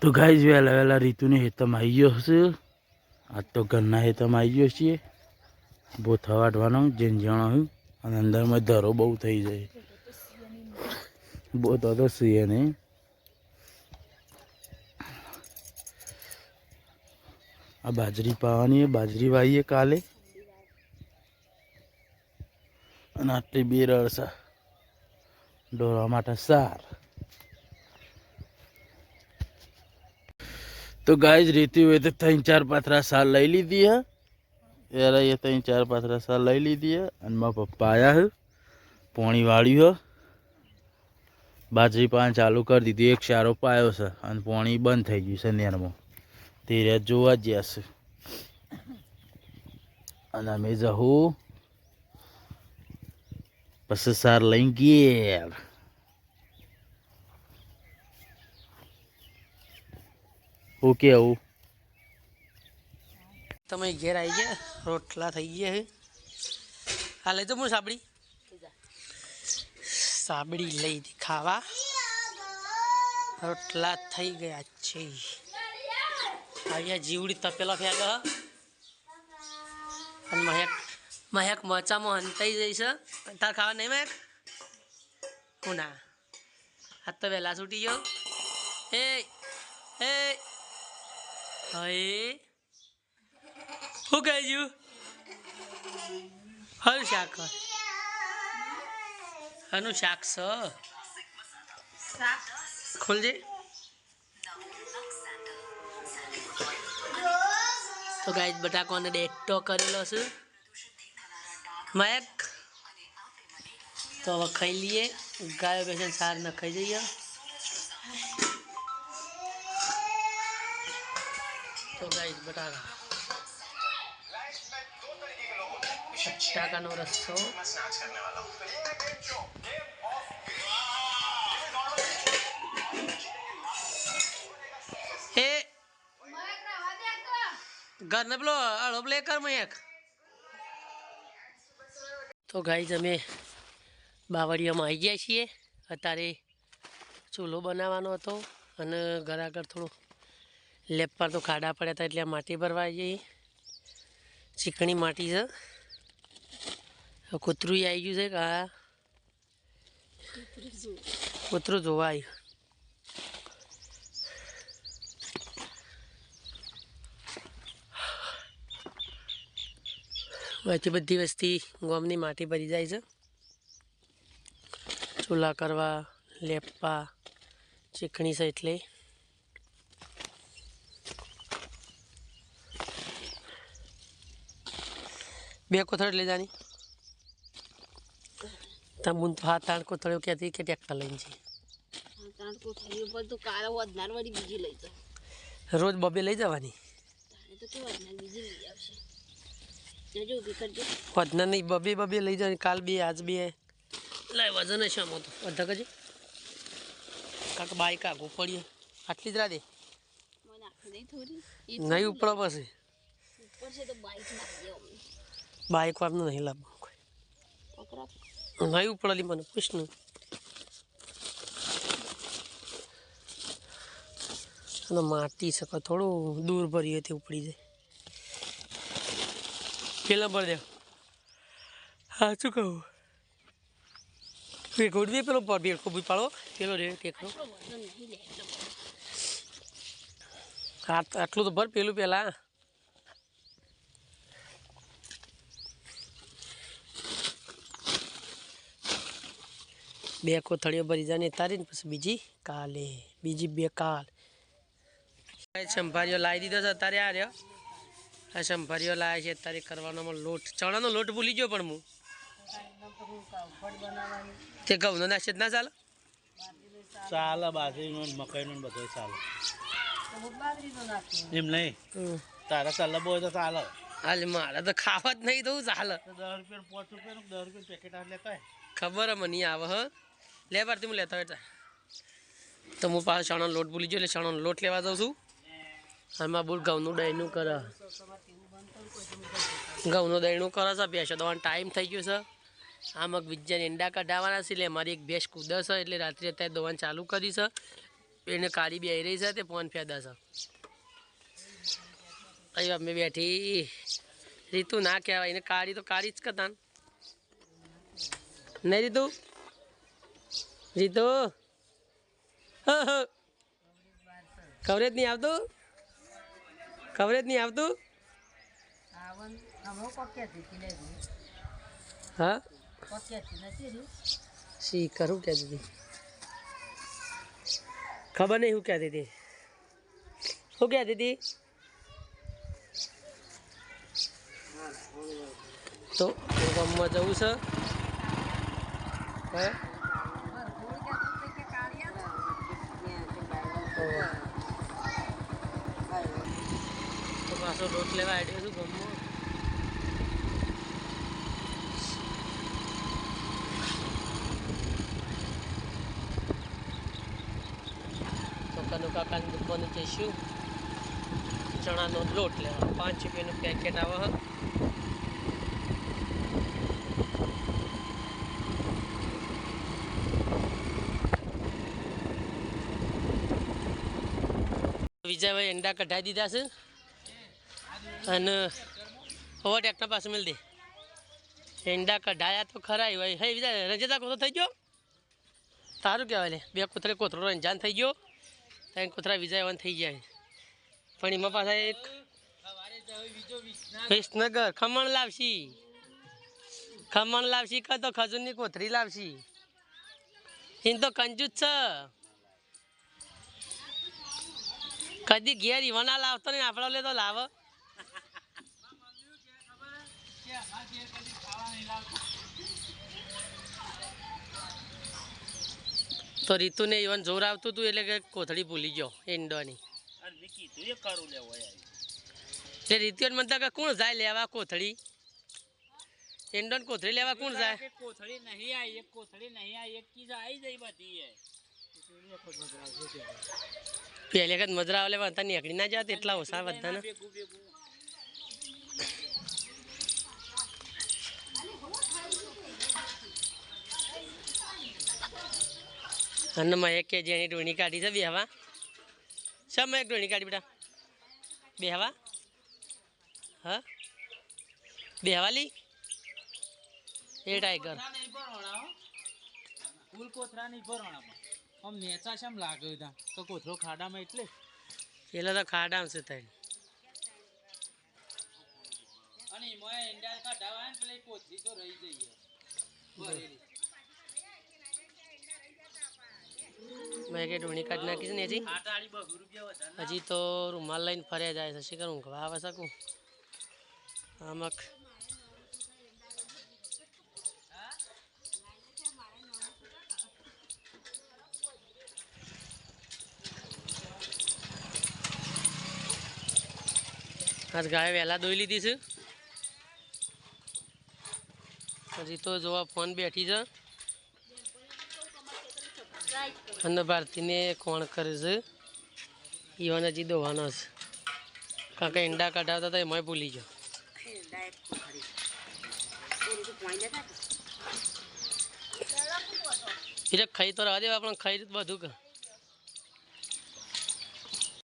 તો ગાઈઝ વહેલા વહેલા રીતુની હેતમ આવી ગયો હશે. આજ તો ઘરના હેતમ આવી ગયો છીએ. બહુ થવાટવાનો જેમ જણાવ્યું અને અંદરમાં ધરો બહુ થઈ જાય. બહુ તો તો સુઈએ નહીં. આ બાજરી પાવાની બાજરી વાવીએ કાલે. અને આટલી બે રળસા દોરવા માટે સાર. તો ગાય રીતિ હોય તો ત્રણ ચાર પાથરા સાલ લઈ લીધી હે. યાર એ ત્રણ ચાર પાથરા સાલ લઈ લીધી હે. અને મારા પપ્પા આવ્યા હે. પોણી વાળ્યું હે. બાજરી પાન ચાલુ કરી દીધી. એક સારો પાયો છે. અને પોણી બંધ થઈ ગયું છે નેરમાં. તે રહ્યા જોવા જ છે. અને અમે જહું. પછી સાર લઈને ઓકે આવું તમે ઘેર આવી ગયા, રોટલા થઈ ગયા છે હા, લઈ જાઉં હું સાબડી સાબડી લઈ ખાવા. રોટલા થઈ ગયા છે. અહીંયા જીવડી તપેલા ફેંક હ. અને મહેક મહેક મચામાં હંતાઈ જઈશ તાર ખાવા નહીં મહેક? હું ના હાથ તો વહેલા છૂટી ગયો. એ એ હે? શું કહેજું હરું શાક હનું શાક છે ખોલજે. તો ગાય બટાકોને ડેટો કરેલો છે. મયક. તો હવે ખાઈ લઈએ. ગાયો બેસીને સાર ન ખાઈ જઈએ. તો ગાય બટાકા. બટાકાનો રસ્સો હે. ઘરને પેલો અળો પ્લે કરમાં એક. તો ગાઈ અમે બાવળિયામાં આવી ગયા છીએ. અત્યારે ચૂલો બનાવવાનો હતો અને ઘર આગળ થોડું લેપ પર તો ખાડા પડ્યા હતા એટલે માટી ભરવા જઈએ ચીકણી માટી છે. કૂતરું આવી ગયું છે કે આ કૂતરું જોવા આવ્યું. બધી વસ્તી ગોમની માટી ભરી જાય છે. ચૂલા કરવા, લેપવા, ચીકણી છે એટલે. બે કોથળી લઈ જાની. તમુન તો હા આઠ કોથળીઓ ક્યાંથી કે ટ્રેક્ટર લઈને છે રોજ બબે લઈ જવાની? વધના નહીં બબે બબે લઈ જવાની કાલ બે આજ બે. લાય વજન છે આમાં તો. અધક જ કાંક બાઈક આગું પડીએ. આટલી જ રાધે નહીં ઉપડો પછી ઉપર છે તો બાઈક નાખી દે બાઈક વાળનું નહીં લાવવાનું કોઈ નહીં ઉપડેલી મને પૂછનું. અને માટી છે થોડું દૂર ભરીએ તે ઉપડી જાય. પેલા ભર દે. હા, શું કહું? એ ગોડવી પેલો ભેડ ખૂબ પાડો. પેલો રે ટેકરો આટલું તો ભર, પેલું પેલા. બે કોથળીઓ ભરી જાય તારી ને પછી બીજી કાલે બીજી બે કાલ. સંભારીઓ લાવી દીધો છે અત્યારે આ રહ્યો. આ સંભારીઓ લાવે છે અત્યારે કરવાનો લોટ ચણાનો લોટ ભૂલી ગયો પણ હું. તે ઘઉંનો નાશે જ ના ચાલે? ચાલે બાજરીનો મકાઈનું બધું ચાલે. એમ નહીં? તારા ચાલે બહુ તો ચાલે. હાલ મારે તો ખાવા જ નહીં તો ચાલે? દસ રૂપિયા પાંચ રૂપિયા દસ રૂપિયા પેકેટ આ લેતા ખબર મને આવે હ. લે ભારતી હું લેતા હોય તો હું પાછો ચણાનો લોટ ભૂલી ગયો એટલે ચણાનો લોટ લેવા જાઉં છું. આમાં બોલ, ઘઉંનું દહીંનું કરે. ઘઉંનું દહીંનું કરે છે, ભેંસો દવાનો ટાઈમ થઈ ગયો છે. આમાં બીજાને ઈંડા કઢાવવાના છે, એટલે મારી એક ભેંસ કૂદે છે, એટલે રાત્રે અત્યારે દવાનું ચાલુ કરી છે. એને કાળી બે રહી છે, તે ફોન ફેદા છે. અહીં અમે બેઠી. રીતુ ના કહેવાય, એને કાળી તો કાળી જ કરતા નહીં રીતુ? રીતુ કવરેજ નહીં આવતું? કવરેજ નહીં આવતું? હા? શી, કરું ક્યાં દીધી? ખબર નહીં શું ક્યાં દીધી. શું ક્યાં દીધી? તો ગામમાં જવું છે. હે? પાછો રોટ લેવા આડ્યો છું ગામમાં તો કનુ કાકાની દુકાને જઈશું ચણાનો લોટ લેવા. પાંચ રૂપિયાનું પેકેટ આવે વિજયભાઈ અંડા કઢાઈ દીધા છે. અને હોવા ટ્રેક્ટર પાસે મેળ દે. ઈંડા કઢાયા તો ખરા હોય હે બીજા રંજતા કોથળો થઈ ગયો? સારું કહેવાય લે. બે કૂતરે કોથળો રંજાન થઈ ગયો. ત્રણ કૂતરા વિજય વન થઈ જાય પણ એમાં પાછા એક વિસનગર ખમણ લાવશી. ખમણ લાવશી કાં તો ખજૂરની કોથળી લાવશી. એને તો કંજૂસ છે. કદી ઘેર ઈવાના લાવતો ને આપણા લે તો લાવ. તો રીતુને ઈવન જોર આવતું હતું એટલે કે કોથળી ભૂલી ગયો ઈંડોની. એટલે રીતુ મતલબ કે કોણ જાય લેવા કોથળી? ઈંડોન કોથળી લેવા કોણ જાય? કોથળી નહીં આવી એક કોથળી નહીં આવી એક ચીજ આવી જઈ બધી પહેલે વખત મજરા લેવા હતા નીકળી ના જાત એટલા ઓછા બધાને. ભેગું અને મેં એક કે જેની ડોણી કાઢી છે બેહવા શા મેં એક ડોણી કાઢી બેટા? બેહવા હા? બેહવાલી એ ટાઈગર. ફૂલ કોથરા નહીં ભરવાના આમ નેચા શેમ લાગે તા તો કોથરો ખાડામાં એટલે પેલા તો ખાડા છે તઈ અને એમાં એંડા કાઢાવા ને પેલી કોથરી તો રહી જઈએ. મેં કે ડોણી કાઢી નાખી છે ને હજી? હજી તો રૂમાલ લઈને ફર્યા જાય છે શી કરું? ઊંઘવા શકું આમક. આજ ગાય વહેલા દોઈ લીધી છે. હજી તો જોવા ફોન બેઠી છે. અને ભારતીને કોણ કરે છે? ઈવન હજી દોવાનો છે. કાકા ઈંડા કઢાવતા હતા, એમાંય ભૂલી ગયો. એટલે ખાઈ તો રહેવા દેવા, પણ ખાઈ બધું કે